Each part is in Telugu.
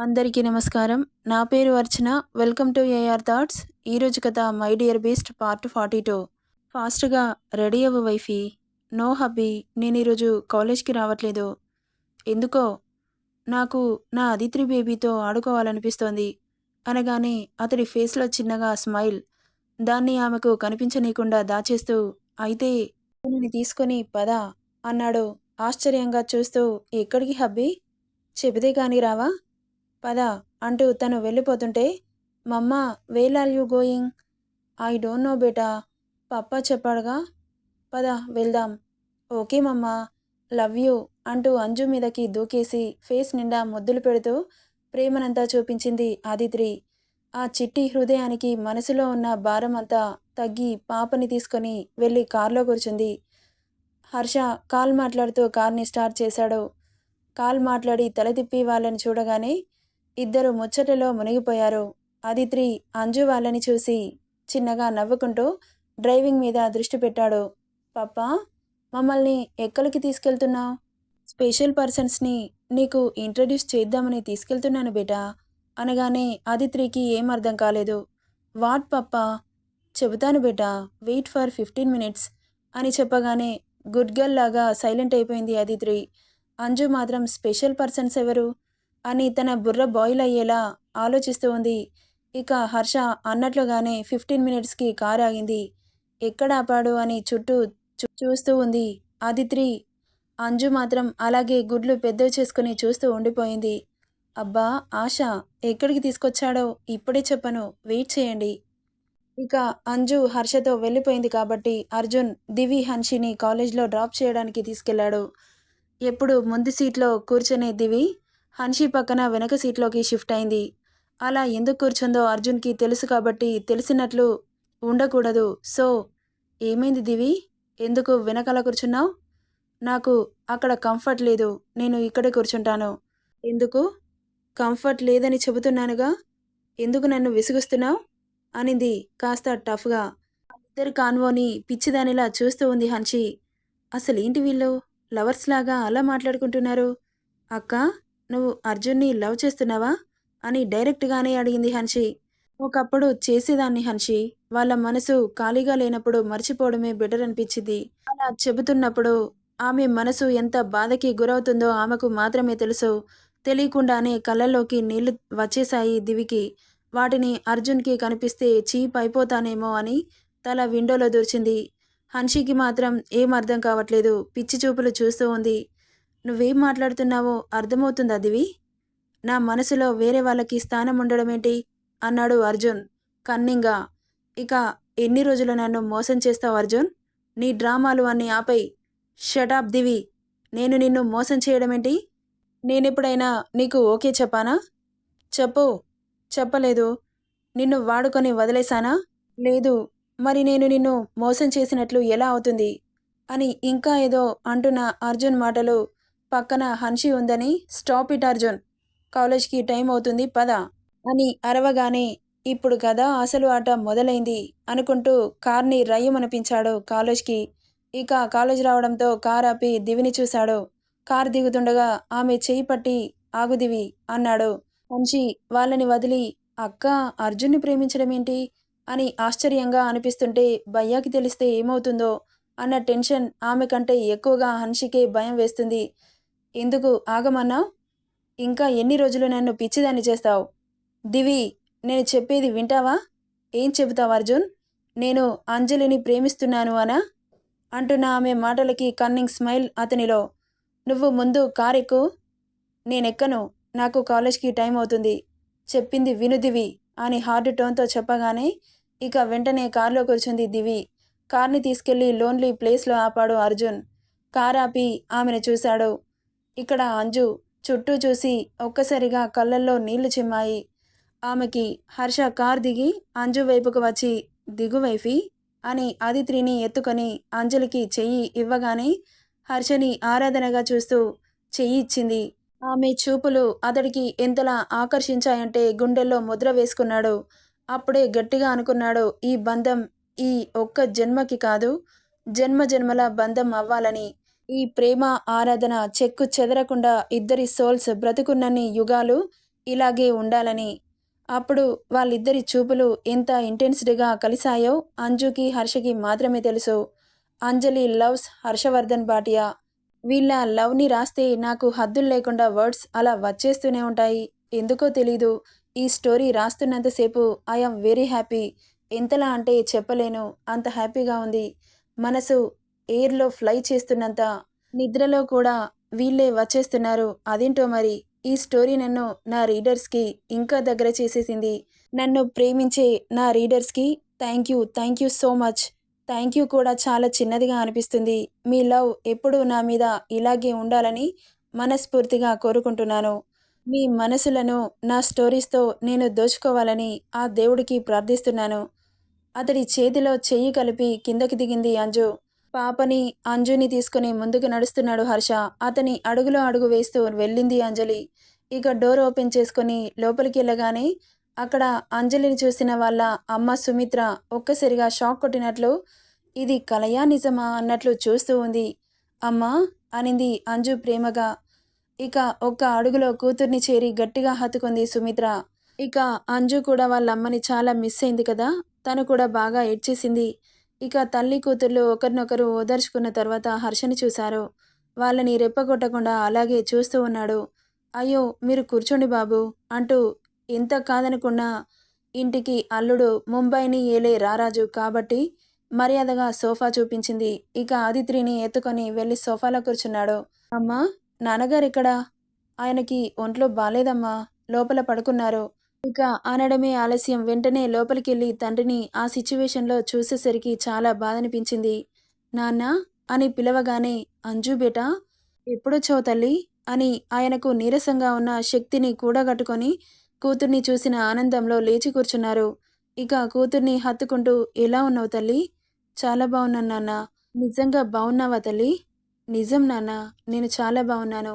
అందరికీ నమస్కారం. నా పేరు Archana. Welcome to AR thoughts. ఈరోజు కథ my dear beast part forty two. ఫాస్ట్గా రెడీ అవ్వ వైఫీ. నో హబ్బీ నేను ఈరోజు కాలేజ్కి రావట్లేదు. ఎందుకో? నాకు నా అదిత్రి బేబీతో ఆడుకోవాలనిపిస్తోంది. అనగానే అతడి ఫేస్లో చిన్నగా స్మైల్. దాన్ని ఆమెకు కనిపించనీయకుండా దాచేస్తూ అయితే నేను తీసుకొని పద అన్నాడు. ఆశ్చర్యంగా చూస్తూ ఎక్కడికి హబ్బీ? చెబితే కానీ రావా? పద అంటూ తను వెళ్ళిపోతుంటే mumma where are you going I don't know beta. Papa చెప్పాడుగా పద వెళ్దాం. ఓకే మమ్మ. లవ్ యూ అంటూ అంజు మీదకి దూకేసి ఫేస్ నిండా ముద్దులు పెడుతూ ప్రేమనంతా చూపించింది ఆదిత్రి. ఆ చిట్టి హృదయానికి మనసులో ఉన్న భారం అంతా తగ్గి పాపని తీసుకొని వెళ్ళి కారులో కూర్చుంది. హర్ష కాల్ మాట్లాడుతూ కార్ని స్టార్ట్ చేశాడు. కాల్ మాట్లాడి తల తిప్పి వాళ్ళని చూడగానే ఇద్దరు ముచ్చటలో మునిగిపోయారు. అదిత్రి అంజు వాళ్ళని చూసి చిన్నగా నవ్వుకుంటూ డ్రైవింగ్ మీద దృష్టి పెట్టాడు. పప్పా మమ్మల్ని ఎక్కడికి తీసుకెళ్తున్నావు? స్పెషల్ పర్సన్స్ని నీకు ఇంట్రడ్యూస్ చేద్దామని తీసుకెళ్తున్నాను బేటా అనగానే అదిత్రికి ఏం అర్థం కాలేదు. వాట్ పప్పా చెబుతాను బేటా వెయిట్ ఫర్ ఫిఫ్టీన్ మినిట్స్ అని చెప్పగానే గుడ్ గర్ల్ లాగా సైలెంట్ అయిపోయింది అదిత్రి అంజు మాత్రం స్పెషల్ పర్సన్స్ ఎవరు? అని తన బుర్ర బాయిల్ అయ్యేలా ఆలోచిస్తూ ఉంది. ఇక హర్ష అన్నట్లుగానే ఫిఫ్టీన్ మినిట్స్కి కారు ఆగింది ఎక్కడ ఆపాడు అని చుట్టూ చూ- చూస్తూ ఉంది ఆదిత్రి. అంజు మాత్రం అలాగే గుడ్లు పెద్దవి చేసుకుని చూస్తూ ఉండిపోయింది. అబ్బా ఆశ ఎక్కడికి తీసుకొచ్చాడో ఇప్పుడే చెప్పను వెయిట్ చేయండి. ఇక అంజు హర్షతో వెళ్ళిపోయింది కాబట్టి అర్జున్ దివి హన్షిని కాలేజ్లో డ్రాప్ చేయడానికి తీసుకెళ్ళాడు. ఎప్పుడు ముందు సీట్లో కూర్చునే దివి హన్షి పక్కన వెనక సీట్లోకి షిఫ్ట్ అయింది. అలా ఎందుకు కూర్చుందో అర్జున్కి తెలుసు కాబట్టి తెలిసినట్లు ఉండకూడదు. సో ఏమైంది దివి? ఎందుకు వెనకాల కూర్చున్నావు? నాకు అక్కడ కంఫర్ట్ లేదు. నేను ఇక్కడే కూర్చుంటాను. ఎందుకు? కంఫర్ట్ లేదని చెబుతున్నానుగా? ఎందుకు నన్ను విసుగుస్తున్నావు? అనింది కాస్త టఫ్గా. ఇద్దరు కాన్వోని పిచ్చిదానిలా చూస్తూ ఉంది హన్షి. అసలేంటి వీళ్ళు? లవర్స్ లాగా అలా మాట్లాడుకుంటున్నారు? అక్క నువ్వు అర్జున్ని లవ్ చేస్తున్నావా? అని డైరెక్ట్గానే అడిగింది హన్షి. ఒకప్పుడు చేసేదాన్ని హన్షి. వాళ్ళ మనసు ఖాళీగా లేనప్పుడు మర్చిపోవడమే బెటర్ అనిపించింది. అలా చెబుతున్నప్పుడు ఆమె మనసు ఎంత బాధకి గురవుతుందో ఆమెకు మాత్రమే తెలుసు. తెలియకుండానే కళ్ళల్లోకి నీళ్ళు వచ్చేశాయి దివికి. వాటిని అర్జున్కి కనిపిస్తే చీప్ అయిపోతానేమో అని తల విండోలో దూర్చింది. హన్షికి మాత్రం ఏం అర్థం కావట్లేదు. పిచ్చి చూపులు చూస్తూ ఉంది. నువ్వేం మాట్లాడుతున్నావో అర్థమవుతుందా దివి? నా మనసులో వేరే వాళ్ళకి స్థానం ఉండడమేంటి? అన్నాడు అర్జున్ కన్నింగా. ఇక ఎన్ని రోజులు నన్ను మోసం చేస్తావు అర్జున్? నీ డ్రామాలు అన్ని ఆపై షటాప్ దివి. నేను నిన్ను మోసం చేయడమేంటి? నేనెప్పుడైనా నీకు ఓకే చెప్పానా? చెప్పు. చెప్పలేదు. నిన్ను వాడుకొని వదిలేశానా? లేదు. మరి నేను నిన్ను మోసం చేసినట్లు ఎలా అవుతుంది? అని ఇంకా ఏదో అంటున్న అర్జున్ మాటలు పక్కన హన్షి ఉందని స్టాప్ ఇట్ అర్జున్ కాలేజ్కి టైం అవుతుంది పద అని అరవగానే ఇప్పుడు కదా అసలు ఆట మొదలైంది అనుకుంటూ కార్ని రయ్యమనిపించాడు కాలేజ్కి. ఇక కాలేజ్ రావడంతో కార్ ఆపి దివిని చూశాడు. కార్ దిగుతుండగా ఆమె చేయి పట్టి ఆగుదివి అన్నాడు. హన్షి వాళ్ళని వదిలి అక్క అర్జున్ని ప్రేమించడం ఏంటి అని ఆశ్చర్యంగా అనిపిస్తుంటే భయ్యాకి తెలిస్తే ఏమవుతుందో అన్న టెన్షన్ ఆమె కంటే ఎక్కువగా హన్షికే భయం వేస్తుంది. ఎందుకు ఆగమన్నావు ఇంకా ఎన్ని రోజులు నన్ను పిచ్చిదాన్ని చేస్తావు? దివి నేను చెప్పేది వింటావా? ఏం చెబుతావు అర్జున్? నేను అంజలిని ప్రేమిస్తున్నాను అనా? అంటున్న ఆమె మాటలకి కన్నింగ్ స్మైల్ అతనిలో. నువ్వు ముందు కారెక్కు. నేనెక్కను? నాకు కాలేజ్కి టైం అవుతుంది. చెప్పింది విను దివి అని హార్డ్ టోన్తో చెప్పగానే ఇక వెంటనే కారులో కూర్చుంది దివి. కార్ని తీసుకెళ్ళి లోన్లీ ప్లేస్లో ఆపాడు అర్జున్. కార్ ఆపి ఆమెను చూశాడు. ఇక్కడ అంజు చుట్టూ చూసి ఒక్కసారిగా కళ్ళల్లో నీళ్ళు చిమ్మాయి. ఆమెకి హర్ష కార్ దిగి అంజు వైపుకు వచ్చి దిగువైఫీ అని ఆదిత్రిని ఎత్తుకొని అంజలికి చెయ్యి ఇవ్వగానే హర్షని ఆరాధనగా చూస్తూ చెయ్యి ఇచ్చింది. ఆమె చూపులు అతడికి ఎంతలా ఆకర్షించాయంటే గుండెల్లో ముద్ర వేసుకున్నాడు. అప్పుడే గట్టిగా అనుకున్నాడు ఈ బంధం ఈ ఒక్క జన్మకి కాదు జన్మ జన్మల బంధం అవ్వాలని ఈ ప్రేమ ఆరాధన చెక్కు చెదరకుండా ఇద్దరి సోల్స్ బ్రతుకున్నన్ని యుగాలు ఇలాగే ఉండాలని. అప్పుడు వాళ్ళిద్దరి చూపులు ఎంత ఇంటెన్స్డ్గా కలిశాయో అంజుకి హర్షకి మాత్రమే తెలుసు. అంజలి లవ్స్ హర్షవర్ధన్ భాటియా. వీళ్ళ లవ్ని రాస్తే నాకు హద్దులు లేకుండా వర్డ్స్ అలా వచ్చేస్తూనే ఉంటాయి. ఎందుకో తెలీదు. ఈ స్టోరీ రాస్తున్నంతసేపు ఐఎమ్ వెరీ హ్యాపీ. ఎంతలా అంటే చెప్పలేను. అంత హ్యాపీగా ఉంది. మనసు ఎయిర్లో ఫ్లై చేస్తున్నంత నిద్రలో కూడా వీళ్ళే వచ్చేస్తున్నారు. అదేంటో మరి? ఈ స్టోరీ నన్ను నా రీడర్స్కి ఇంకా దగ్గర చేసేసింది. నన్ను ప్రేమించే నా రీడర్స్కి thank you thank you so much. Thank you కూడా చాలా చిన్నదిగా అనిపిస్తుంది. మీ లవ్ ఎప్పుడూ నా మీద ఇలాగే ఉండాలని మనస్ఫూర్తిగా కోరుకుంటున్నాను. మీ మనసులను నా స్టోరీస్తో నేను దోచుకోవాలని ఆ దేవుడికి ప్రార్థిస్తున్నాను. అతడి చేతిలో చెయ్యి కలిపి కిందకి దిగింది అంజు. పాపని అంజుని తీసుకుని ముందుకు నడుస్తున్నాడు హర్ష. అతని అడుగులో అడుగు వేస్తూ వెళ్ళింది అంజలి. ఇక డోర్ ఓపెన్ చేసుకుని లోపలికి వెళ్ళగానే అక్కడ అంజలిని చూసిన వాళ్ళ అమ్మ సుమిత్ర ఒక్కసారిగా షాక్ కొట్టినట్లు ఇది కలయా నిజమా అన్నట్లు చూస్తూ ఉంది. అమ్మా అనింది అంజు ప్రేమగా. ఇక ఒక్క అడుగులో కూతుర్ని చేరి గట్టిగా హత్తుకుంది సుమిత్ర. ఇక అంజు కూడా వాళ్ళ అమ్మని చాలా మిస్ అయింది కదా తను కూడా బాగా ఏడ్చేసింది. ఇక తల్లి కూతుర్లు ఒకరినొకరు ఓదార్చుకున్న తర్వాత హర్షని చూశారు. వాళ్ళని రెప్పగొట్టకుండా అలాగే చూస్తూ ఉన్నాడు. అయ్యో మీరు కూర్చోండి బాబు అంటూ ఎంత కాదనుకున్నా ఇంటికి అల్లుడు ముంబైని ఏలే రారాజు కాబట్టి మర్యాదగా సోఫా చూపించింది. ఇక ఆదిత్రిని ఎత్తుకొని వెళ్ళి సోఫాలో కూర్చున్నాడు. అమ్మా నాన్నగారు ఇక్కడ ఆయనకి ఒంట్లో బాలేదమ్మా లోపల పడుకున్నారు. ఇక అనడమే ఆలస్యం. వెంటనే లోపలికెళ్ళి తండ్రిని ఆ సిచ్యువేషన్లో చూసేసరికి చాలా బాధనిపించింది. నాన్న అని పిలవగానే అంజు బేట ఎప్పుడొచ్చావు తల్లి? అని ఆయనకు నీరసంగా ఉన్న శక్తిని కూడగట్టుకొని కూతుర్ని చూసిన ఆనందంలో లేచి కూర్చున్నారు. ఇక కూతుర్ని హత్తుకుంటూ ఎలా ఉన్నావు తల్లి? చాలా బాగున్నాను నాన్న. నిజంగా బాగున్నావా తల్లి? నిజం నాన్న నేను చాలా బాగున్నాను.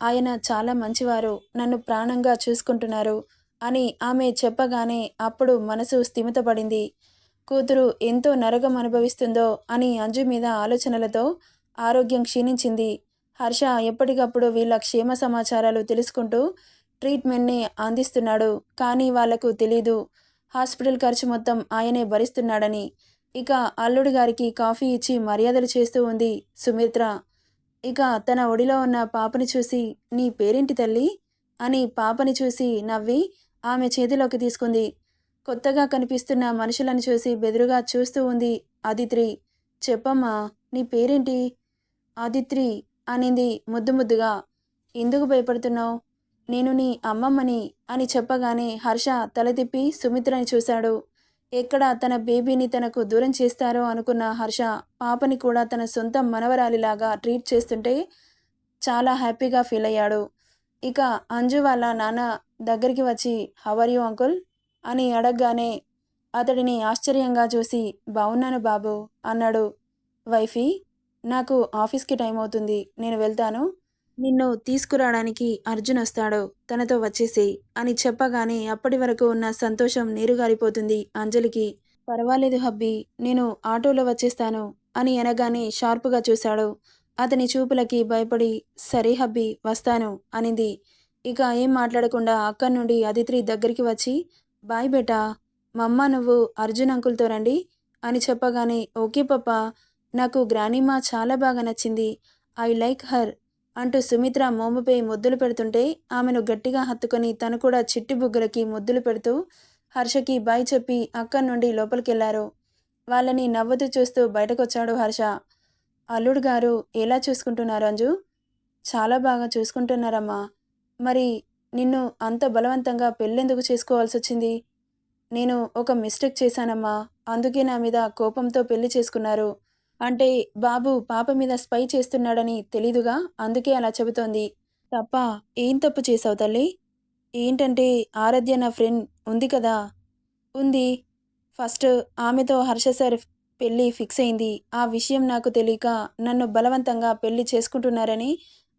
ఆయన చాలా మంచివారు. నన్ను ప్రాణంగా చూసుకుంటున్నారు. అని ఆమె చెప్పగానే అప్పుడు మనసు స్థిమితపడింది. కూతురు ఎంతో నరకం అనుభవిస్తుందో అని అంజు మీద ఆలోచనలతో ఆరోగ్యం క్షీణించింది. హర్ష ఎప్పటికప్పుడు వీళ్ళ క్షేమ సమాచారాలు తెలుసుకుంటూ ట్రీట్మెంట్ని అందిస్తున్నాడు కానీ వాళ్ళకు తెలీదు. హాస్పిటల్ ఖర్చు మొత్తం ఆయనే భరిస్తున్నాడని. ఇక అల్లుడి గారికి కాఫీ ఇచ్చి మర్యాదలు చేస్తూ ఉంది సుమిత్ర. ఇక తన ఒడిలో ఉన్న పాపని చూసి నీ పేరేంటి తల్లి? అని పాపని చూసి నవ్వి ఆమె చేతిలోకి తీసుకుంది. కొత్తగా కనిపిస్తున్న మనుషులను చూసి బెదురుగా చూస్తూ ఉంది ఆదిత్రి. చెప్పమ్మా నీ పేరేంటి? ఆదిత్రి అనింది ముద్దు ముద్దుగా. ఎందుకు భయపడుతున్నావు? నేను నీ అమ్మమ్మని అని చెప్పగానే హర్ష తల తిప్పి సుమిత్రని చూశాడు. ఎక్కడ తన బేబీని తనకు దూరం చేస్తారో అనుకున్న హర్ష పాపని కూడా తన సొంత మనవరాలిలాగా ట్రీట్ చేస్తుంటే చాలా హ్యాపీగా ఫీల్ అయ్యాడు. ఇక అంజు వాళ్ళ నాన్న దగ్గరికి వచ్చి హవర్ యూ అంకుల్ అని అడగగానే అతడిని ఆశ్చర్యంగా చూసి బాగున్నాను బాబు అన్నాడు. వైఫీ నాకు ఆఫీస్కి టైం అవుతుంది నేను వెళ్తాను. నిన్ను తీసుకురావడానికి అర్జున్ వస్తాడు తనతో వచ్చేసి అని చెప్పగానే అప్పటి వరకు ఉన్న సంతోషం నీరుగారిపోతుంది అంజలికి. పర్వాలేదు హబ్బీ నేను ఆటోలో వచ్చేస్తాను అని అనగానే షార్పుగా చూశాడు. అతని చూపులకి భయపడి సరే హబ్బీ వస్తాను అనింది. ఇక ఏం మాట్లాడకుండా అక్కడి నుండి అదిత్రి దగ్గరికి వచ్చి బాయ్ బేటా మమ్మ నువ్వు అర్జున్ అంకుల్తో రండి అని చెప్పగానే ఓకే పప్ప నాకు గ్రానీమా చాలా బాగా నచ్చింది ఐ లైక్ హర్ అంటూ సుమిత్ర మోముపై ముద్దులు పెడుతుంటే ఆమెను గట్టిగా హత్తుకొని తను కూడా చిట్టి బుగ్గలకి ముద్దులు పెడుతూ హర్షకి బాయ్ చెప్పి అక్కడి నుండి లోపలికెళ్ళారు. వాళ్ళని నవ్వుతూ చూస్తూ బయటకొచ్చాడు హర్ష. అల్లుడు గారు ఎలా చూసుకుంటున్నారు అంజు? చాలా బాగా చూసుకుంటున్నారమ్మా. మరి నిన్ను అంత బలవంతంగా పెళ్ళెందుకు చేసుకోవాల్సి వచ్చింది? నేను ఒక మిస్టేక్ చేశానమ్మా. అందుకే నా మీద కోపంతో పెళ్ళి చేసుకున్నారు. అంటే బాబు పాప మీద స్పై చేస్తున్నాడని తెలీదుగా అందుకే అలా చెబుతోంది. తప్ప ఏం తప్పు చేసావు తల్లి? ఏంటంటే ఆరాధ్య నా ఫ్రెండ్ ఉంది కదా? ఉంది. ఫస్ట్ ఆమెతో హర్ష సార్ పెళ్ళి ఫిక్స్ అయింది ఆ విషయం నాకు తెలియక నన్ను బలవంతంగా పెళ్ళి చేసుకుంటున్నారని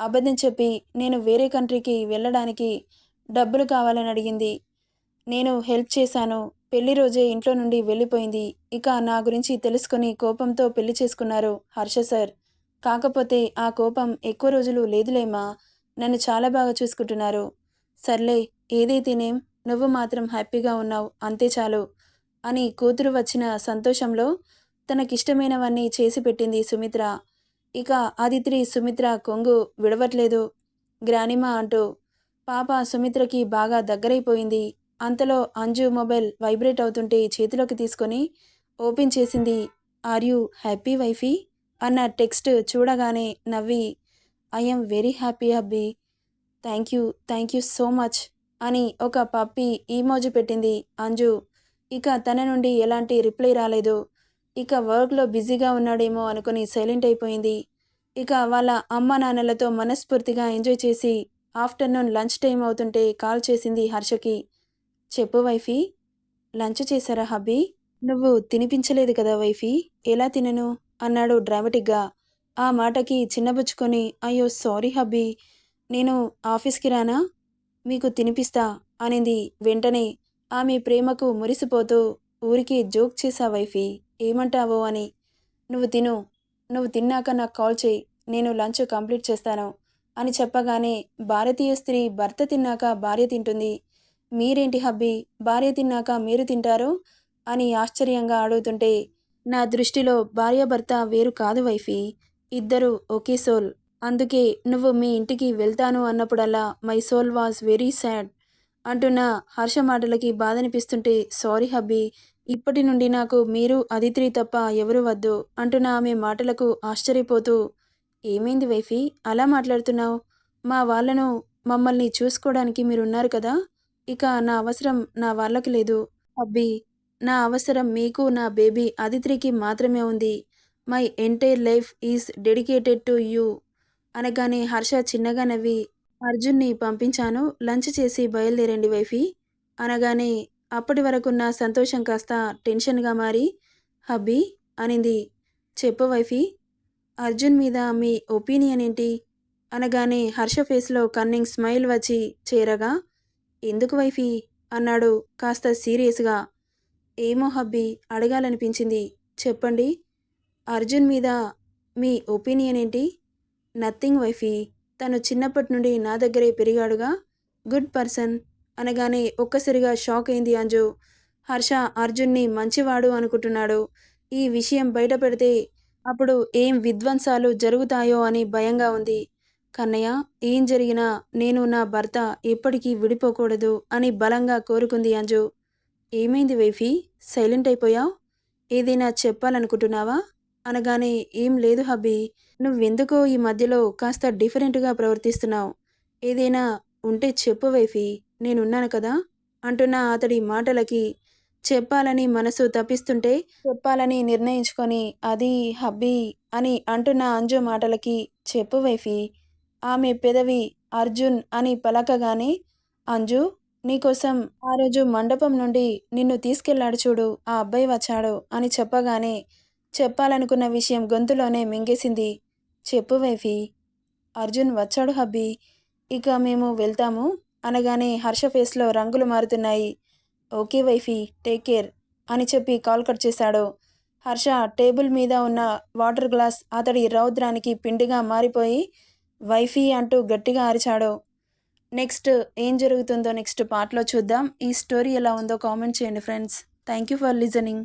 అబద్ధం చెప్పి నేను వేరే కంట్రీకి వెళ్ళడానికి డబ్బులు కావాలని అడిగింది. నేను హెల్ప్ చేశాను. పెళ్ళి రోజే ఇంట్లో నుండి వెళ్ళిపోయింది. ఇక నా గురించి తెలుసుకుని కోపంతో పెళ్ళి చేసుకున్నారు హర్ష సార్. కాకపోతే ఆ కోపం ఎక్కువ రోజులు లేదులేమా నన్ను చాలా బాగా చూసుకుంటున్నారు. సర్లే ఏదైతేనేం నువ్వు మాత్రం హ్యాపీగా ఉన్నావు అంతే చాలు అని కూతురు వచ్చిన సంతోషంలో తనకిష్టమైనవన్నీ చేసి పెట్టింది సుమిత్ర. ఇక ఆదిత్రి సుమిత్ర కొంగు విడవట్లేదు. గ్రానిమ అంటూ పాప సుమిత్రకి బాగా దగ్గరైపోయింది. అంతలో అంజు మొబైల్ వైబ్రేట్ అవుతుంటే చేతిలోకి తీసుకొని ఓపెన్ చేసింది. Are you happy wifey? అన్న టెక్స్ట్ చూడగానే నవ్వి I'm very happy Abbi. Thank you thank you so much అని ఒక పప్పి ఈమోజు పెట్టింది అంజు. ఇక తన నుండి ఎలాంటి రిప్లై రాలేదు. ఇక వర్క్లో బిజీగా ఉన్నాడేమో అనుకుని సైలెంట్ అయిపోయింది. ఇక వాళ్ళ అమ్మ నాన్నలతో మనస్ఫూర్తిగా ఎంజాయ్ చేసి ఆఫ్టర్నూన్ లంచ్ టైం అవుతుంటే కాల్ చేసింది హర్షకి. చెప్పు వైఫీ లంచ్ చేశారా హబ్బీ? నువ్వు తినిపించలేదు కదా వైఫీ ఎలా తినను? అన్నాడు డ్రామాటిక్గా. ఆ మాటకి చిన్నబుచ్చుకొని అయ్యో సారీ హబ్బీ నేను ఆఫీస్కి రానా? మీకు తినిపిస్తా అనింది వెంటనే. ఆమె ప్రేమకు మురిసిపోతూ ఊరికి జోక్ చేసా వైఫీ. ఏమంటావో అని. నువ్వు తిను. నువ్వు తిన్నాక నాకు కాల్ చేయి. నేను లంచ్ కంప్లీట్ చేస్తాను అని చెప్పగానే భారతీయ స్త్రీ భర్త తిన్నాక భార్య తింటుంది. మీరేంటి హబ్బీ? భార్య తిన్నాక మీరు తింటారు? అని ఆశ్చర్యంగా అడుగుతుంటే నా దృష్టిలో భార్యాభర్త వేరు కాదు వైఫీ. ఇద్దరు ఒకే సోల్. అందుకే నువ్వు మీ ఇంటికి వెళ్తాను అన్నప్పుడల్లా my soul was very sad అంటున్న హర్ష మాటలకి బాధనిపిస్తుంటే సారీ హబ్బీ. ఇప్పటి నుండి నాకు మీరు అదిత్రి తప్ప ఎవరు వద్దు అంటున్న ఆమె మాటలకు ఆశ్చర్యపోతూ ఏమైంది వైఫీ? అలా మాట్లాడుతున్నావు? మా వాళ్ళను మమ్మల్ని చూసుకోవడానికి మీరున్నారు కదా? ఇక నా అవసరం నా వాళ్ళకి లేదు. అబ్బి నా అవసరం మీకు నా బేబీ అదిత్రికి మాత్రమే ఉంది. My entire life is dedicated to you అనగానే హర్ష చిన్నగా నవ్వి అర్జున్ని పంపించాను లంచ్ చేసి బయలుదేరండి వైఫీ అనగానే అప్పటి వరకున్న సంతోషం కాస్త టెన్షన్గా మారి హబ్బీ అనింది. చెప్పు వైఫీ అర్జున్ మీద మీ ఒపీనియన్ ఏంటి? అనగానే హర్ష ఫేస్లో కన్నింగ్ స్మైల్ వచ్చి చేరగా? ఎందుకు వైఫీ? అన్నాడు కాస్త సీరియస్గా. ఏమో హబ్బీ అడగాలనిపించింది. చెప్పండి అర్జున్ మీద మీ ఒపీనియన్ ఏంటి? నథింగ్ వైఫీ తను చిన్నప్పటి నుండి నా దగ్గరే పెరిగాడుగా. గుడ్ పర్సన్ అనగానే ఒక్కసారిగా షాక్ అయింది అంజు. హర్ష అర్జున్ని మంచివాడు అనుకుంటున్నాడు. ఈ విషయం బయట పెడితే అప్పుడు ఏం విధ్వంసాలు జరుగుతాయో అని భయంగా ఉంది. కన్నయ్య ఏం జరిగినా నేను నా భర్త ఎప్పటికీ విడిపోకూడదు అని బలంగా కోరుకుంది అంజు. ఏమైంది వైఫీ? సైలెంట్ అయిపోయావు? ఏదైనా చెప్పాలనుకుంటున్నావా? అనగానే ఏం లేదు హబ్బీ. నువ్వెందుకో ఈ మధ్యలో కాస్త డిఫరెంట్గా ప్రవర్తిస్తున్నావు. ఏదైనా ఉంటే చెప్పు వైఫీ. నేనున్నాను కదా? అంటున్న అతడి మాటలకి చెప్పాలని మనసు తప్పిస్తుంటే చెప్పాలని నిర్ణయించుకొని అది హబ్బీ అని అంటున్న అంజు మాటలకి చెప్పు వైఫీ. ఆమె పెదవి అర్జున్ అని పలకగానే అంజు నీకోసం ఆ రోజు మండపం నుండి నిన్ను తీసుకెళ్ళాడు చూడు ఆ అబ్బాయి వచ్చాడు అని చెప్పగానే చెప్పాలనుకున్న విషయం గొంతులోనే మింగేసింది. చెప్పు వైఫీ. అర్జున్ వచ్చాడు హబ్బీ. ఇక మేము వెళ్తాము. అనగానే హర్ష ఫేస్లో రంగులు మారుతున్నాయి. ఓకే వైఫీ టేక్ కేర్ అని చెప్పి కాల్ కట్ చేశాడు. హర్ష టేబుల్ మీద ఉన్న వాటర్ గ్లాస్ అతడి రౌద్రానికి పిండిగా మారిపోయి వైఫీ అంటూ గట్టిగా అరిచాడు. నెక్స్ట్ ఏం జరుగుతుందో నెక్స్ట్ పార్ట్లో చూద్దాం. ఈ స్టోరీ ఎలా ఉందో కామెంట్ చేయండి friends. Thank you for listening.